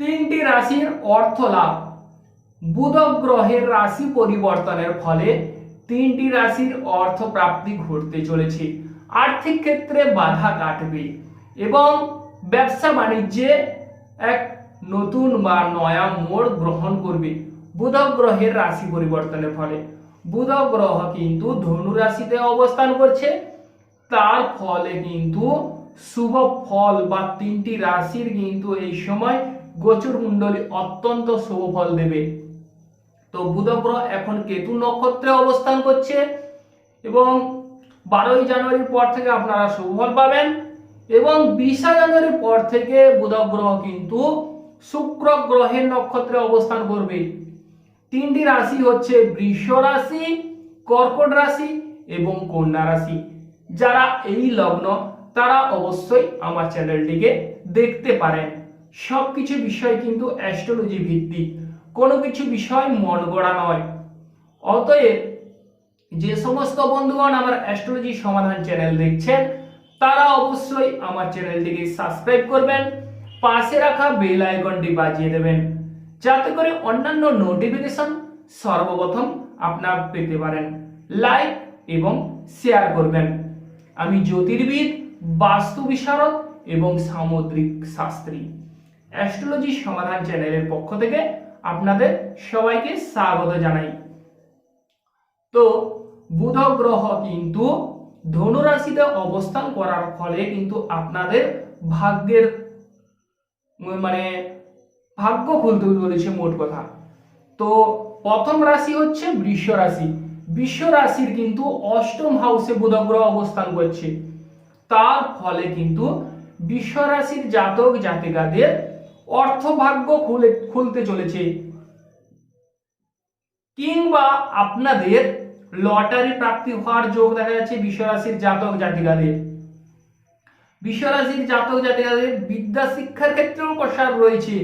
তিনটি রাশির অর্থ লাভ। বুধ গ্রহের রাশি পরিবর্তনের ফলে তিনটি রাশির অর্থ প্রাপ্তি ঘটতে চলেছে। আর্থিক ক্ষেত্রে বাধা কাটবে এবং ব্যবসা বাণিজ্যে এক নতুন বা নয়া মোড় গ্রহণ করবে বুধ গ্রহের রাশি পরিবর্তনের ফলে। বুধ গ্রহ কিন্তু ধনু রাশিতে অবস্থান করছে। তার ফলে কিন্তু শুভ ফল বা তিনটি রাশির কিন্তু এই সময় গোচর কুণ্ডলী অত্যন্ত শুভ ফল দেবে। তো বুধ গ্রহ এখন কেতু নক্ষত্রে অবস্থান করছে এবং বারোই জানুয়ারির পর থেকে আপনারা শুভ ফল পাবেন এবং বিশা জানুয়ারির পর থেকে বুধ গ্রহ কিন্তু শুক্র গ্রহের নক্ষত্রে অবস্থান করবে। তিনটি রাশি হচ্ছে বৃষ রাশি, কর্কট রাশি এবং কন্যা রাশি। যারা এই লগ্ন তারা অবশ্যই আমার চ্যানেলটিকে দেখতে পারেন। সবকিছু বিষয় কিন্তু অ্যাস্ট্রোলজি ভিত্তিক। কোনো কিছু বিষয় মন গড়া নয়। অতএব যে সমস্ত বন্ধুগণ আমার অ্যাস্ট্রোলজি সমাধান চ্যানেল দেখছেন, তারা অবশ্যই আমার চ্যানেলটিকে সাবস্ক্রাইব করবেন, পাশে রাখা বেল আইকনটি বাজিয়ে দেবেন, যাতে করে অন্যান্য নোটিফিকেশন সর্বপ্রথম আপনার পেতে পারেন। লাইক এবং শেয়ার করবেন। আমি জ্যোতির্বিদ, বাস্তু বিশারদ এবং সামুদ্রিক শাস্ত্রী। অ্যাস্ট্রোলজি সমাধান চ্যানেলের পক্ষ থেকে আপনাদের সবাইকে স্বাগত জানাই। তো বুধ গ্রহ কিন্তু ধনুরাশিতে অবস্থান করার ফলে কিন্তু আপনাদের ভাগ্যের মানে ভাগ্য খুলতে বলেছে মোট কথা। তো প্রথম রাশি হচ্ছে বৃষ রাশি। বৃষ রাশির কিন্তু অষ্টম হাউসে বুধ গ্রহ অবস্থান করছে। তার ফলে কিন্তু বৃষ রাশির জাতক জাতিকাদের অর্থ ভাগ্য খুলে, খুলতে চলেছে। কিংবা আপনাদের লটারি প্রাপ্তি হওয়ার যোগ দেখা যাচ্ছে বিশ্বরাশির জাতক জাতিকাদের। বিশ্বরাশির জাতক জাতিকাদের বিদ্যা শিক্ষার ক্ষেত্রেও প্রসার রয়েছে,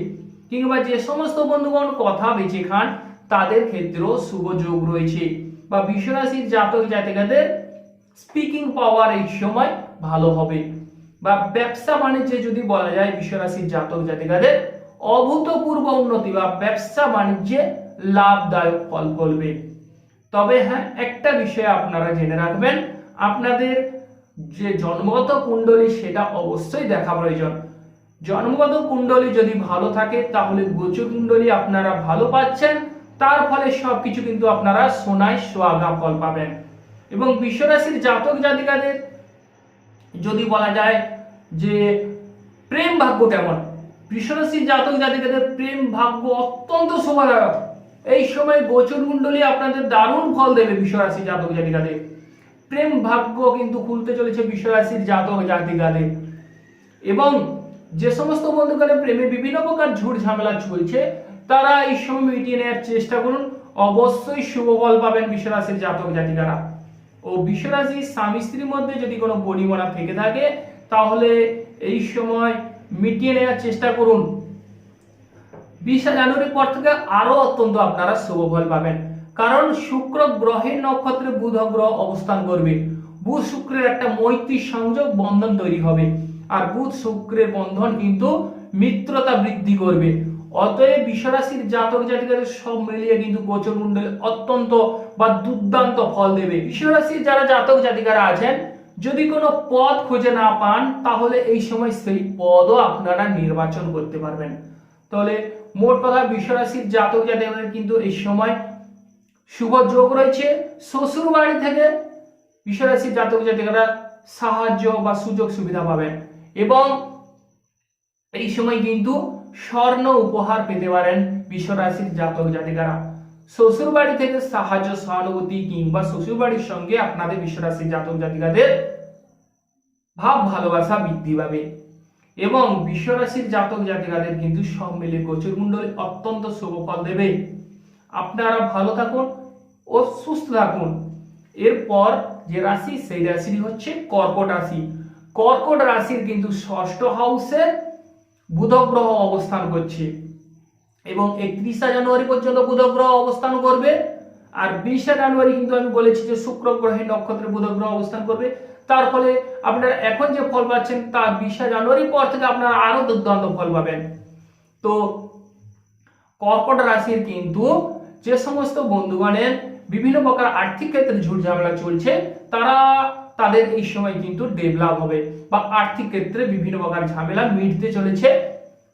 কিংবা যে সমস্ত বন্ধুগণ কথা বেঁচে খান, তাদের ক্ষেত্রেও শুভ যোগ রয়েছে। বা বিশ্বরাশির জাতক জাতিকাদের স্পিকিং পাওয়ার এই সময় ভালো হবে। বা ব্যবসা বাণিজ্যে যদি বলা যায় বিশ্বরাশির জাতক জাতিকাদের, অভূতপূর্ব উন্নতি বা ব্যবসা বাণিজ্যে লাভদায়ক ফল ফলবে। তবে হ্যাঁ একটা বিষয় আপনারা জেনে রাখবেন, আপনাদের যে জন্মগত কুণ্ডলী সেটা অবশ্যই দেখা প্রয়োজন। জন্মগত কুণ্ডলী যদি ভালো থাকে, তাহলে গোচর কুণ্ডলী আপনারা ভালো পাচ্ছেন, তার ফলে সবকিছু কিন্তু আপনারা সোনায় সোয়াগা ফল পাবেন। এবং বিশ্বরাশির জাতক জাতিকাদের যদি বলা যায় যে প্রেম ভাগ্য কেমন? বৃষরাশির জাতক জাতিকাদের প্রেম ভাগ্য অত্যন্ত শোভাদায়ক। এই সময় গোচর কুণ্ডলী আপনাদের দারুণ ফল দেবে বিশ্বরাশির জাতক জাতিকাদের। প্রেম ভাগ্য কিন্তু খুলতে চলেছে বিশ্বরাশির জাতক জাতিকাদের। এবং যে সমস্ত বন্ধুগণের প্রেমে বিভিন্ন প্রকার ঝুট ঝামেলা চলছে, তারা এই সময় মিটিয়ে নেওয়ার চেষ্টা করুন। অবশ্যই শুভ ফল পাবেন বিশ্বরাশির জাতক জাতিকারা। ও বিশ্বরাশির স্বামী স্ত্রীর মধ্যে যদি কোনো বনিমনা থেকে থাকে, তাহলে এই সময় মিটিয়ে নেওয়ার চেষ্টা করুন। বিশে জানুয়ারির পর থেকে আরও অত্যন্ত আপনারা শুভ ফল পাবেন। কারণ শুক্র গ্রহের নক্ষত্রে বুধ গ্রহ অবস্থান করবে। বুধ শুক্রের একটা মৈত্রী সংযোগ বন্ধন তৈরি হবে। আর বুধ শুক্রের বন্ধন কিন্তু মিত্রতা বৃদ্ধি করবে। অতএব বিশ্বরাশির জাতক জাতিকাদের সব মিলিয়ে কিন্তু গোচর কুণ্ডলী অত্যন্ত বা দুর্দান্ত ফল দেবে। বিশ্বরাশির যারা জাতক জাতিকারা আছেন, যদি কোনো পদ খুঁজে না পান, তাহলে এই সময় সেই পদও আপনারা নির্বাচন করতে পারবেন। তাহলে মোট কথা বিশ্বরাশির জাতক জাতিকাদের কিন্তু এই সময় শুভ যোগ রয়েছে। শ্বশুর বাড়ি থেকে বিশ্বরাশির জাতক জাতিকারা সাহায্য বা সুযোগ সুবিধা পাবেন। এবং এই সময় কিন্তু স্বর্ণ উপহার পেতে পারেন বিশ্বরাশির জাতক জাতিকারা। শ্বশুর বাড়ি থেকে সাহায্য, সহানুভূতি কিংবা শ্বশুর বাড়ির সঙ্গে আপনাদের বিশ্বরাশির জাতক জাতিকাদের ভাব, ভালোবাসা বৃদ্ধি পাবে। এবং বিশ্বরাশির জাতক জাতিকাদের কিন্তু সব মিলে গোচর কুণ্ডলী অত্যন্ত শুভ ফল দেবে। আপনারা ভালো থাকুন ও সুস্থ থাকুন। এরপর যে রাশি, সেই রাশি হচ্ছে কর্কট রাশি। কর্কট রাশির কিন্তু ষষ্ঠ হাউসে বুধ গ্রহ অবস্থান করছে। এবং একত্রিশা জানুয়ারি পর্যন্ত বুধ গ্রহ অবস্থান করবে। আর বিশে জানুয়ারি কিন্তু আমি বলেছি যে শুক্র গ্রহের নক্ষত্রে বুধ গ্রহ অবস্থান করবে। তার ফলে আপনারা এখন যে ফল পাচ্ছেন তা বিশে জানুয়ারি পর থেকে আপনারা আরও দুর্দান্ত ফল পাবেন। তো কর্কট রাশির কিন্তু যে সমস্ত বন্ধুগণের বিভিন্ন প্রকার আর্থিক ক্ষেত্রে ঝুট ঝামেলা চলছে, তারা তাদের এই সময় কিন্তু ডেভেলপ হবে বা আর্থিক ক্ষেত্রে বিভিন্ন প্রকার ঝামেলা মিটতে চলেছে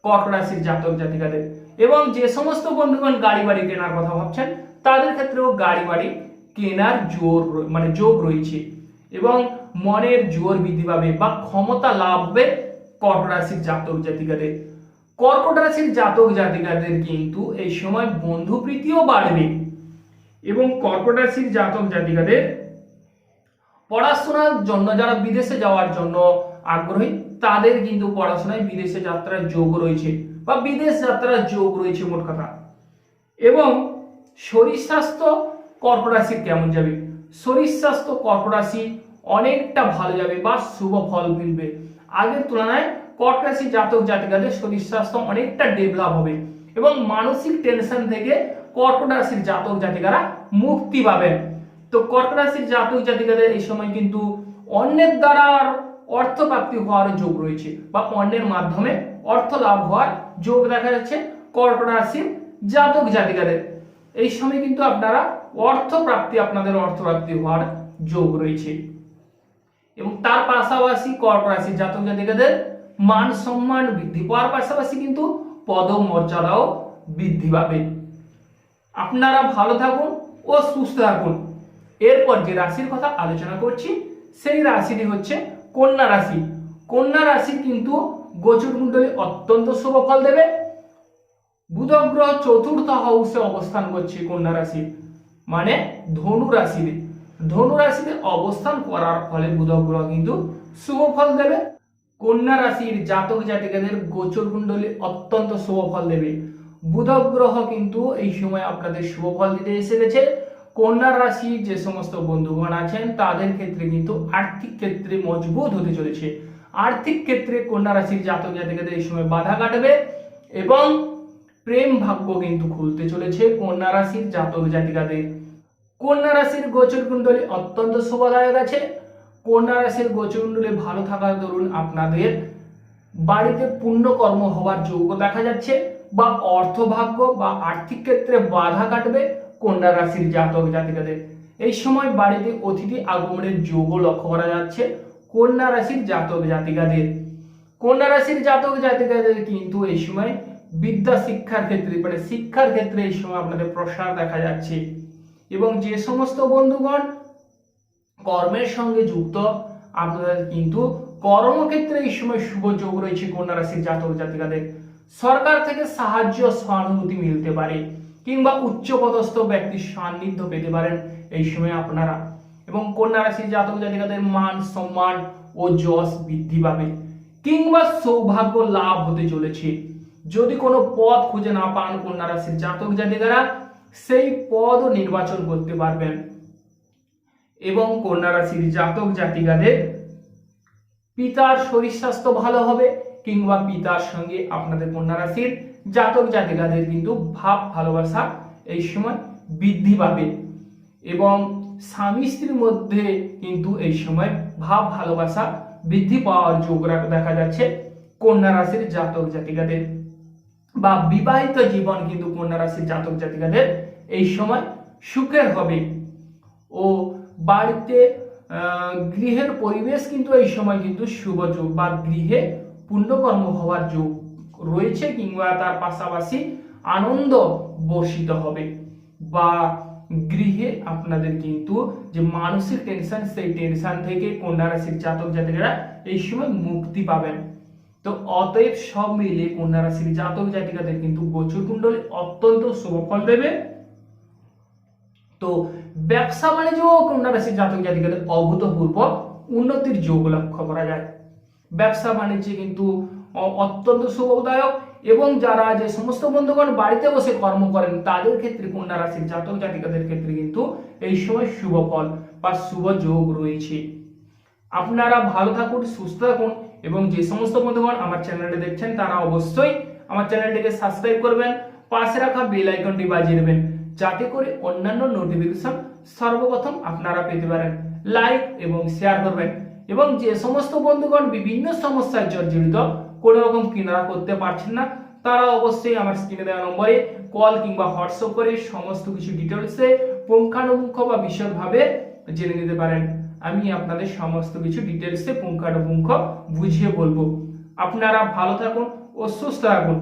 কর্কট রাশির জাতক জাতিকাদের। এবং যে সমস্ত বন্ধুগণ গাড়ি বাড়ি কেনার কথা ভাবছেন, তাদের ক্ষেত্রেও গাড়ি বাড়ি কেনার জোর মানে যোগ রয়েছে। এবং মনের জোর বৃদ্ধি পাবে বা ক্ষমতা লাভ হবে কর্কট রাশির জাতক জাতিকাদের। কর্কট রাশির জাতক জাতিকাদের কিন্তু এই সময় বন্ধু প্রীতিও বাড়বে। এবং কর্কট রাশির জাতক জাতিকাদের পড়াশোনার জন্য, যারা বিদেশে যাওয়ার জন্য আগ্রহী, তাদের কিন্তু পড়াশোনায় বিদেশে যাত্রার যোগ রয়েছে বা বিদেশ যাত্রার যোগ রয়েছে মোট কথা। এবং শরীর স্বাস্থ্য কর্কট রাশির কেমন যাবে? শরীর স্বাস্থ্য কর্কট রাশি অনেকটা ভালো যাবে বা শুভ ফল মিলবে। আগের তুলনায় কর্কট রাশি জাতক জাতিকাদের শরীর স্বাস্থ্য অনেকটা ডেভেলপ হবে এবং মানসিক টেনশন থেকে কর্কট রাশির জাতক জাতিকারা মুক্তি পাবেন। তো কর্কট রাশির জাতক জাতিকাদের এই সময় কিন্তু অন্যের দ্বারা অর্থ প্রাপ্তি হওয়ার যোগ রয়েছে বা অন্যের মাধ্যমে অর্থ লাভ হওয়ার যোগ দেখা যাচ্ছে কর্কট রাশির জাতক জাতিকাদের। এই সময় কিন্তু আপনারা অর্থ প্রাপ্তি আপনাদের অর্থ প্রাপ্তি হওয়ার যোগ রয়েছে। এবং তার পাশাপাশি কর্ক রাশির জাতক জাতিকাদের মান সম্মান বৃদ্ধি পাওয়ার পাশাপাশি কিন্তু পদ মর্যাদাও বৃদ্ধি পাবে। আপনারা ভালো থাকুন ও সুস্থ থাকুন। এরপর যে রাশির কথা আলোচনা করছি, সেই রাশিটি হচ্ছে কন্যা রাশি। কন্যা রাশি কিন্তু গোচর কুণ্ডলী অত্যন্ত শুভ ফল দেবে। বুধ গ্রহ চতুর্থ হাউসে অবস্থান করছে কন্যা রাশি মানে ধনু রাশিতে। ধনু রাশিতে অবস্থান করার ফলে বুধ গ্রহ কিন্তু শুভ ফল দেবে। কন্যা রাশির জাতক জাতিকাদের গোচর কুণ্ডলী অত্যন্ত শুভ ফল দেবে। বুধ গ্রহ কিন্তু এই সময় আপনাদের শুভ ফল দিতে এসে গেছে। কন্যা রাশির যে সমস্ত বন্ধুগণ আছেন, তাদের ক্ষেত্রে কিন্তু আর্থিক ক্ষেত্রে মজবুত হতে চলেছে। আর্থিক ক্ষেত্রে কন্যা রাশির জাতক জাতিকাদের এই সময় বাধা কাটবে এবং প্রেম ভাগ্য কিন্তু খুলতে চলেছে কন্যা রাশির জাতক জাতিকাদের। কন্যা রাশির গোচর কুণ্ডলী অত্যন্ত শোভাদায়ক আছে। কন্যা রাশির গোচর কুণ্ডলী ভালো থাকার দরুন আপনাদের বাড়িতে পুণ্যকর্ম হওয়ার যোগ্য দেখা যাচ্ছে বা অর্থভাগ্য বা আর্থিক ক্ষেত্রে বাধা কাটবে। কন্যা রাশির জাতক জাতিকাদের। এই সময় বাড়িতে অতিথি আগমনের যোগও লক্ষ্য করা যাচ্ছে কন্যা রাশির জাতক জাতিকাদের। কন্যা রাশির জাতক জাতিকাদের কিন্তু এই সময় বিদ্যা শিক্ষার ক্ষেত্রে মানে শিক্ষার ক্ষেত্রে এই সময় আপনাদের প্রসার দেখা যাচ্ছে। এবং যে সমস্ত বন্ধুগণ কর্মের সঙ্গে যুক্ত, আপনাদের কিন্তু কর্মক্ষেত্রে এই সময় শুভ যোগ রয়েছে কন্যা রাশির জাতক জাতিকাদের। সরকার থেকে সাহায্য, সহানুভূতি মিলতে পারে। কিংবা উচ্চপদস্থ ব্যক্তির সান্নিধ্য পেতে পারেন এই সময় আপনারা। এবং কন্যা রাশির জাতক জাতিকাদের মান সম্মান ও যশ বৃদ্ধি পাবে কিংবা সৌভাগ্য লাভ হতে চলেছে। যদি কোনো পদ খুঁজে না পান কন্যা রাশির জাতক জাতিকারা, সেই পদ নির্বাচন করতে পারবেন। এবং কন্যা রাশির জাতক জাতিকাদের পিতার শরীর স্বাস্থ্য ভালো হবে কিংবা পিতার সঙ্গে আপনাদের কন্যা রাশির জাতক জাতিকাদের কিন্তু ভাব ভালোবাসা এই সময় বৃদ্ধি পাবে। এবং স্বামী স্ত্রীর মধ্যে কিন্তু এই সময় ভাব ভালোবাসা বৃদ্ধি পাওয়ার যোগ দেখা যাচ্ছে কন্যা রাশির জাতক জাতিকাদের। বা বিবাহিত জীবন কিন্তু কন্যা রাশির জাতক জাতিকাদের এই সময় সুখের হবে। ও বাড়িতে গৃহের পরিবেশ কিন্তু এই সময় কিন্তু শুভ যোগ বা গৃহে পুণ্যকর্ম হওয়ার যোগ রয়েছে কিংবা তার পাশাপাশি আনন্দ বর্ষিত হবে। বা গৃহে আপনাদের কিন্তু যে মানসিক টেনশন সেই টেনশন থেকে কন্যা রাশির জাতক জাতিকারা এই সময় মুক্তি পাবেন। তো অতএব সব মিলে কন্যা রাশির জাতক জাতিকাদের কিন্তু গোচর কুণ্ডলী অত্যন্ত শুভ ফল দেবে। তো ব্যবসা বাণিজ্য কন্যা রাশির জাতক জাতিকাদের অভূতপূর্ব উন্নতির যোগ লক্ষ্য করা যায়। ব্যবসা বাণিজ্যে কিন্তু অত্যন্ত শুভদায়ক। এবং যারা যে সমস্ত বন্ধুগণ বাড়িতে বসে কর্ম করেন, তাদের ক্ষেত্রে কন্যা রাশির জাতক জাতিকাদের ক্ষেত্রে কিন্তু এই সময় শুভ ফল বা শুভ যোগ রয়েছে। আপনারা ভালো থাকুন, সুস্থ থাকুন এবং যে সমস্ত বন্ধুগণ আমার চ্যানেলটি দেখছেন, তারা অবশ্যই আমার চ্যানেলটিকে সাবস্ক্রাইব করবেন, পাশে রাখা বেল আইকনটি বাজিয়ে দেবেন, যাতে করে অন্যান্য নোটিফিকেশন সর্বপ্রথম আপনারা পেতে পারেন। লাইক এবং শেয়ার করবেন। এবং যে সমস্ত বন্ধুগণ বিভিন্ন সমস্যায় জর্জরিত কোনো রকম কিনারা করতে পারছেন না, তারা অবশ্যই আমার স্ক্রিনে দেওয়া নম্বরে কল কিংবা হোয়াটসঅ্যাপ করে সমস্ত কিছু ডিটেলসে পুঙ্খানুপুঙ্খ বা বিশদভাবে জেনে নিতে পারেন। আমি আপনাদের সমস্ত কিছু ডিটেলসে পুঙ্খানুপুঙ্খ বুঝিয়ে বলব। আপনারা ভালো থাকুন ও সুস্থ থাকুন।